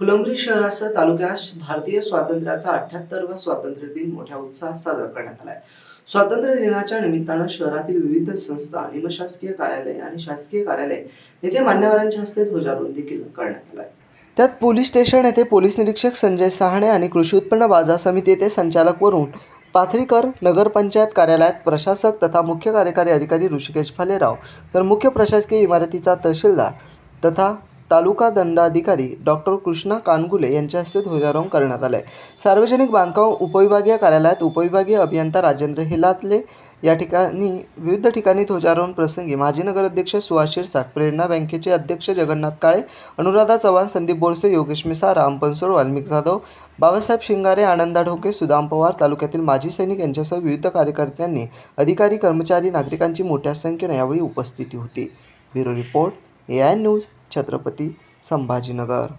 फुलंब्री शहरासह तालुक्यात भारतीय स्वातंत्र्याचा अठ्याहत्तरवा स्वातंत्र्य दिन मोठ्या उत्साहात साजरा करण्यात आलाय. स्वातंत्र्य दिनाच्या निमित्तानं शहरातील विविध संस्था निमशासकीय कार्यालय आणि शासकीय कार्यालय येथे मान्यवरांच्या हस्ते ध्वजारोहण देखील करण्यात आलाय. त्यात पोलीस स्टेशन येथे पोलीस निरीक्षक संजय सहाणे आणि कृषी उत्पन्न बाजार समिती येथे संचालक वरून पाथरीकर नगरपंचायत कार्यालयात प्रशासक तथा मुख्य कार्यकारी अधिकारी ऋषिकेश फालेराव तर मुख्य प्रशासकीय इमारतीचा तहसीलदार तथा तालुका दंडाधिकारी डॉक्टर कृष्णा कानगुले यांच्या हस्ते ध्वजारोहण करण्यात आले सार्वजनिक बांधकाम उपविभागीय कार्यालयात उपविभागीय अभियंता राजेंद्र हिलातले या ठिकाणी विविध ठिकाणी ध्वजारोहण प्रसंगी माजी नगराध्यक्ष सुहास शिरसाट प्रेरणा बँकेचे अध्यक्ष जगन्नाथ काळे अनुराधा चव्हाण संदीप बोरसे योगेश मिसा राम बनसोड वाल्मिक जाधव बाबासाहेब शिंगारे आनंदा ढोके सुदाम पवार तालुक्यातील माजी सैनिक यांच्यासह विविध कार्यकर्त्यांनी अधिकारी कर्मचारी नागरिकांची मोठ्या संख्येने यावेळी उपस्थिती होती. Bureau report A I news Chhatrapati Sambhajinagar.